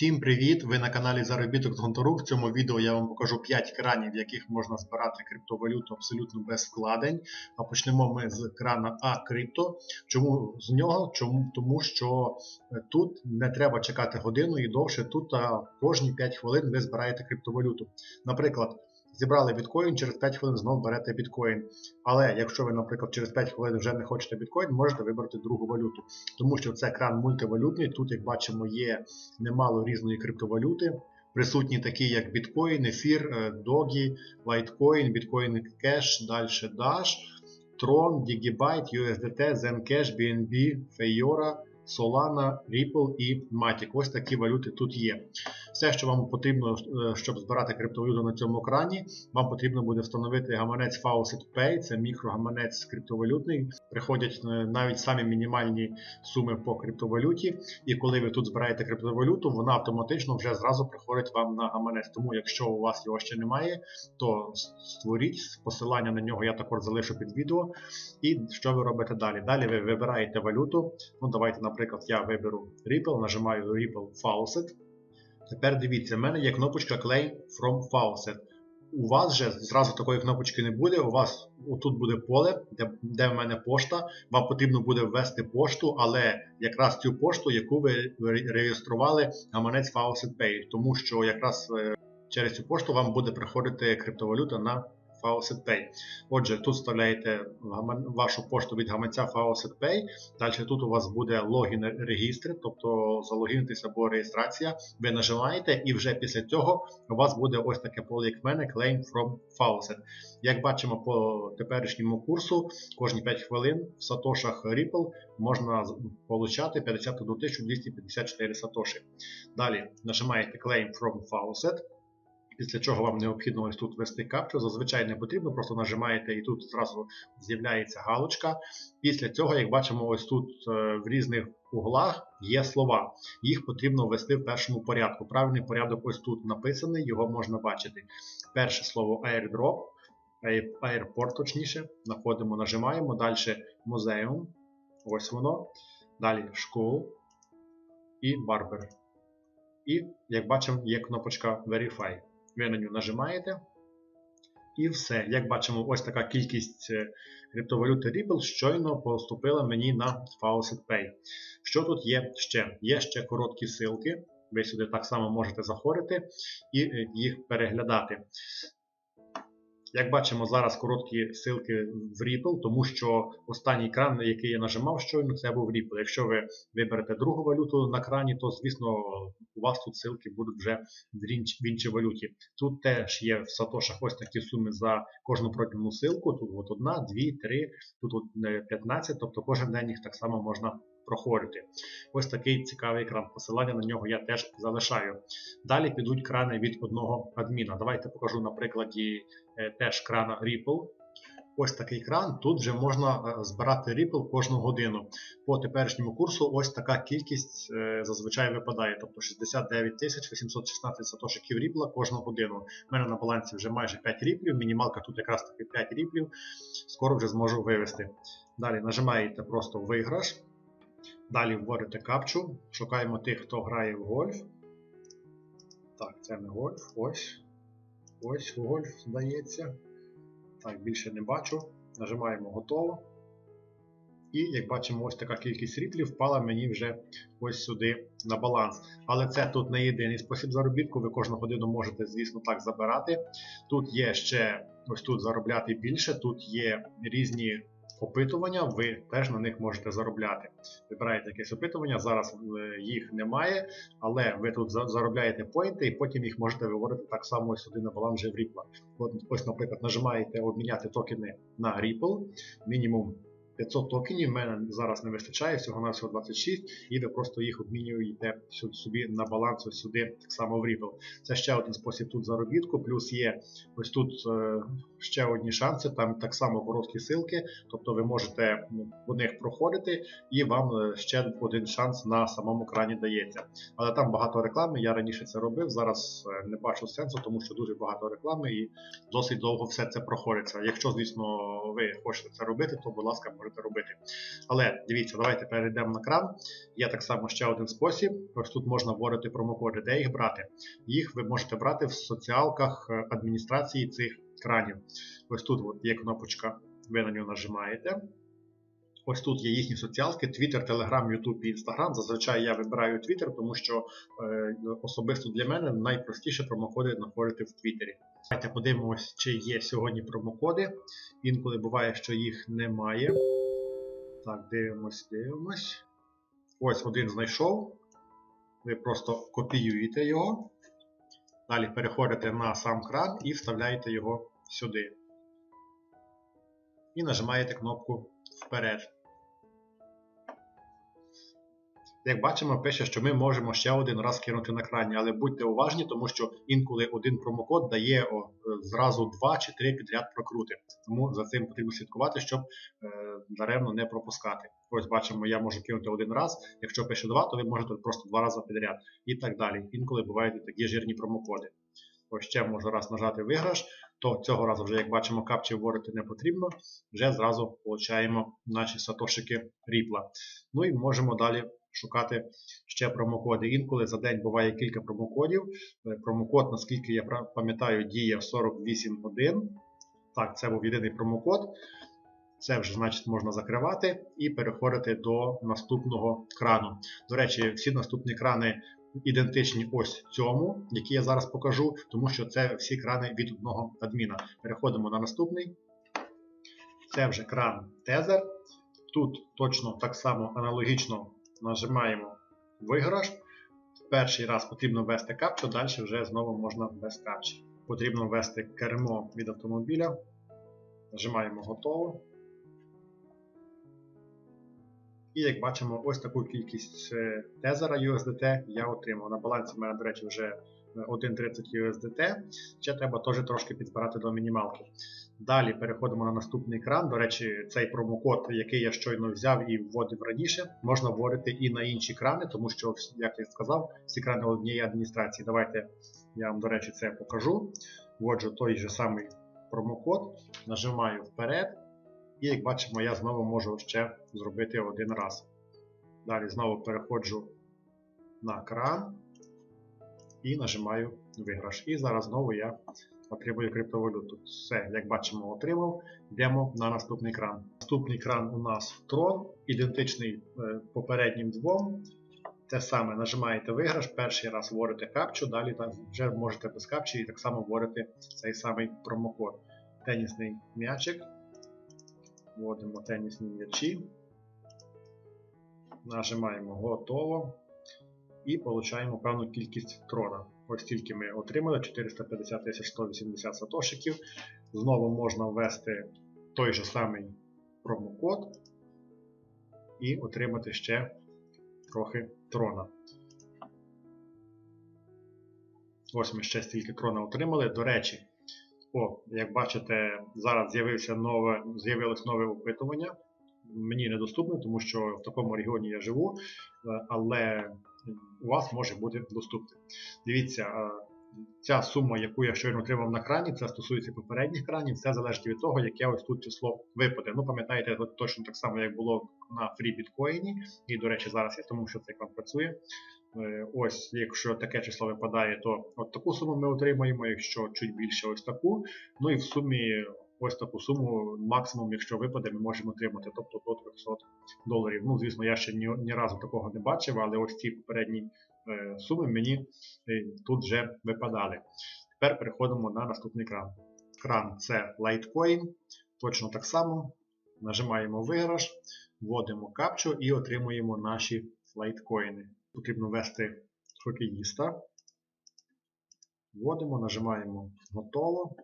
Всім привіт! Ви на каналі Заробіток з Гонтору. В цьому відео я вам покажу 5 кранів, в яких можна збирати криптовалюту абсолютно без вкладень. А почнемо ми з крана А Крипто. Чому з нього? Чому? Тому що е, тут не треба чекати годину і довше. Тут кожні 5 хвилин ви збираєте криптовалюту. Наприклад, зібрали біткоін, через 5 хвилин знову берете біткоін. Але якщо ви, наприклад, через 5 хвилин вже не хочете біткоін, можете вибрати другу валюту. Тому що це кран мультивалютний. Тут, як бачимо, є немало різної криптовалюти. Присутні такі, як біткоін, ефір, е, догі, лайткоін, біткоін кеш, далі Dash, Tron, Digibyte, USDT, Zencash, BNB, Fayora, Solana, Ripple і Matic. Ось такі валюти тут є. Все, що вам потрібно, е, щоб збирати криптовалюту на цьому екрані, вам потрібно буде встановити гаманець Faucet Pay, це мікрогаманець криптовалютний. Приходять е, навіть самі мінімальні суми по криптовалюті. І коли ви тут збираєте криптовалюту, вона автоматично вже зразу приходить вам на гаманець. Тому, якщо у вас його ще немає, то створіть посилання на нього, я також залишу під відео. І що ви робите далі? Далі ви вибираєте валюту. Ну, давайте, наприклад, я виберу Ripple, нажимаю Ripple Faucet. Тепер дивіться, в мене є кнопочка Claim from Faucet. У вас же зразу такої кнопочки не буде. У вас тут буде поле, де де в мене пошта. Вам потрібно буде ввести пошту, але якраз цю пошту, яку ви реєстрували гаманець Faucet Pay. Тому що якраз е, через цю пошту вам буде приходити криптовалюта на Faucet Отже, тут вставляєте вашу пошту від гаманця Faucet Pay. Далі тут у вас буде логін регістр, тобто залогінитися або реєстрація. Ви нажимаєте, і вже після цього у вас буде ось таке поле, як в мене, Claim from Faucet. Як бачимо по теперішньому курсу, кожні 5 хвилин в сатошах Ripple можна получати 51 254 сатоші. Далі нажимаєте Claim from Faucet після чого вам необхідно ось тут ввести капчу. Зазвичай не потрібно, просто нажимаєте і тут зразу з'являється галочка. Після цього, як бачимо, ось тут е, в різних углах є слова. Їх потрібно ввести в першому порядку. Правильний порядок ось тут написаний, його можна бачити. Перше слово airdrop, airport, точніше, знаходимо, нажимаємо. Далі музеум. Ось воно. Далі school і barber. І, як бачимо, є кнопочка Verify. Ви на нього нажимаєте. І все. Як бачимо, ось така кількість е, криптовалюти Ripple щойно поступила мені на Faucet Pay. Що тут є ще? Є ще короткі ссылки. Ви сюди так само можете заходити і е, їх переглядати. Як бачимо, зараз короткі ссылки в Ripple, тому що останній кран, на який я нажимав щойно, це був Ripple. Якщо ви виберете другу валюту на крані, то, звісно, у вас тут ссылки будуть вже в іншій валюті. Тут теж є в Сатошах ось такі суми за кожну пройдену ссылку. Тут от одна, дві, три, тут от 15, тобто кожен день їх так само можна проходити. Ось такий цікавий екран. Посилання на нього я теж залишаю. Далі підуть крани від одного адміна. Давайте покажу на прикладі е, теж крана Ripple. Ось такий кран. Тут вже можна е, збирати Ripple кожну годину. По теперішньому курсу ось така кількість е, зазвичай випадає. Тобто 69 816 сатошиків Ripple кожну годину. У мене на балансі вже майже 5 ріплів, мінімалка тут якраз таки 5 ріплів. Скоро вже зможу вивести. Далі нажимаєте просто виграш. Далі вводите капчу, шукаємо тих, хто грає в гольф. Так, це не гольф. Ось. Ось гольф, здається. Так, більше не бачу. Нажимаємо готово. І, як бачимо, ось така кількість ріплів впала мені вже ось сюди на баланс. Але це тут не єдиний спосіб заробітку. Ви кожну годину можете, звісно, так забирати. Тут є ще ось тут заробляти більше, тут є різні опитування, ви теж на них можете заробляти. Вибираєте якесь опитування, зараз е, їх немає, але ви тут заробляєте поінти і потім їх можете виводити так само сюди на баланс в Ripple. От, Ось, наприклад, нажимаєте обміняти токени на Ripple, мінімум 500 токенів в мене зараз не вистачає, всього на всього 26, і ви просто їх обмінюєте собі на баланс ось сюди, так само в Ripple. Це ще один спосіб тут заробітку, плюс є ось тут е, ще одні шанси, там так само короткі силки, тобто ви можете ну, по них проходити, і вам е, ще один шанс на самому крані дається. Але там багато реклами, я раніше це робив, зараз е, не бачу сенсу, тому що дуже багато реклами і досить довго все це проходиться. Якщо, звісно, ви хочете це робити, то будь ласка, можете можете робити. Але дивіться, давайте перейдемо на кран. Є так само ще один спосіб. Ось тут можна вводити промокоди. Де їх брати? Їх ви можете брати в соціалках е, адміністрації цих кранів. Ось тут от є кнопочка, ви на нього нажимаєте. Ось тут є їхні соціалки: Twitter, Telegram, YouTube і Instagram. Зазвичай я вибираю Twitter, тому що е, особисто для мене найпростіше промокоди знаходити в Твіттері. Давайте подивимось, чи є сьогодні промокоди. Інколи буває, що їх немає. Так, дивимось, дивимось. Ось один знайшов. Ви просто копіюєте його. Далі переходите на сам кран і вставляєте його сюди. І нажимаєте кнопку вперед. Як бачимо, пише, що ми можемо ще один раз кинути на крані, але будьте уважні, тому що інколи один промокод дає о, зразу два чи три підряд прокрути. Тому за цим потрібно слідкувати, щоб е, даремно не пропускати. Ось бачимо, я можу кинути один раз. Якщо пише два, то ви можете просто два рази підряд і так далі. Інколи бувають такі жирні промокоди. Ось ще можу раз нажати виграш, то цього разу вже, як бачимо, капчі вводити не потрібно. Вже зразу отримуємо наші сатошики ріпла. Ну і можемо далі шукати ще промокоди. Інколи за день буває кілька промокодів. Е, промокод, наскільки я пам'ятаю, діє 48 годин. Так, це був єдиний промокод. Це вже, значить, можна закривати і переходити до наступного крану. До речі, всі наступні крани ідентичні ось цьому, який я зараз покажу, тому що це всі крани від одного адміна. Переходимо на наступний. Це вже кран Тезер. Тут точно так само аналогічно нажимаємо виграш. Перший раз потрібно ввести капчу, далі вже знову можна без капчі. Потрібно ввести кермо від автомобіля. Нажимаємо готово. І як бачимо, ось таку кількість е, тезера USDT я отримав. На балансі в мене, до речі, вже 1.30 USDT. Ще треба теж трошки підбирати до мінімалки. Далі переходимо на наступний екран. До речі, цей промокод, який я щойно взяв і вводив раніше, можна вводити і на інші крани, тому що, як я сказав, всі крани однієї адміністрації. Давайте я вам, до речі, це покажу. Вводжу той же самий промокод, нажимаю вперед. І як бачимо, я знову можу ще зробити один раз. Далі знову переходжу на кран і нажимаю виграш. І зараз знову я отримую криптовалюту. Все, як бачимо, отримав. Йдемо на наступний кран. Наступний кран у нас трон, ідентичний е, попереднім двом. Те саме нажимаєте виграш, перший раз вводите капчу, далі вже можете без капчі і так само вводити цей самий промокод. Тенісний м'ячик. Вводимо тенісні м'ячі. Нажимаємо готово і отримуємо певну кількість трона. Ось тільки ми отримали 450 180 сатошиків. Знову можна ввести той же самий промокод і отримати ще трохи трона. Ось ми ще стільки трона отримали. До речі, о, як бачите, зараз з'явилося нове, з'явилось нове опитування. Мені недоступне, тому що в такому регіоні я живу, е, але у вас може бути доступне. Дивіться, е, ця сума, яку я щойно отримав на крані, це стосується попередніх кранів, все залежить від того, яке ось тут число випаде. Ну, пам'ятаєте, точно так само, як було на FreeBitcoin, і, до речі, зараз є, тому що це вам працює. Е, ось, якщо таке число випадає, то от таку суму ми отримаємо, якщо чуть більше ось таку. Ну і в сумі ось таку суму, максимум, якщо випаде, ми можемо отримати, тобто до 300 доларів. Ну, звісно, я ще ні, ні разу такого не бачив, але ось ці попередні е, суми мені е, тут вже випадали. Тепер переходимо на наступний кран. Кран це Litecoin. Точно так само. Нажимаємо виграш, вводимо капчу і отримуємо наші лайткоїни. Потрібно ввести хокеїста. Вводимо, нажимаємо готово.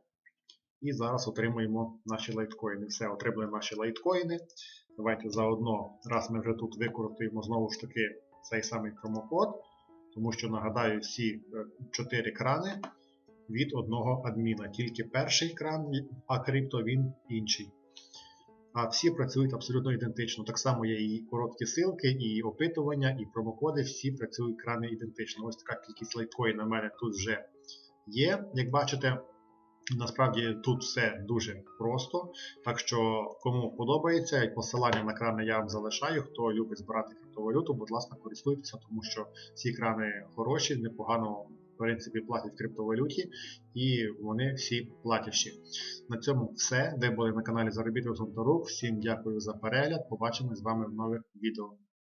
І зараз отримуємо наші лайткоїни. Все, отримали наші лайткоїни. Давайте заодно, раз ми вже тут використаємо знову ж таки цей самий промокод, тому що, нагадаю, всі 4 е, крани від одного адміна. Тільки перший кран, а крипто він інший. А всі працюють абсолютно ідентично. Так само є і короткі силки, і опитування, і промокоди, всі працюють крани ідентично. Ось така кількість лайткоїн на мене тут вже є, як бачите. Насправді тут все дуже просто. Так що, кому подобається, посилання на крани я вам залишаю. Хто любить збирати криптовалюту, будь ласка, користуйтеся, тому що ці крани хороші, непогано принципі платять в криптовалюті, і вони всі платящі. На цьому все. Ви були на каналі Заробіток Зонторук. Всім дякую за перегляд. Побачимось з вами в нових відео.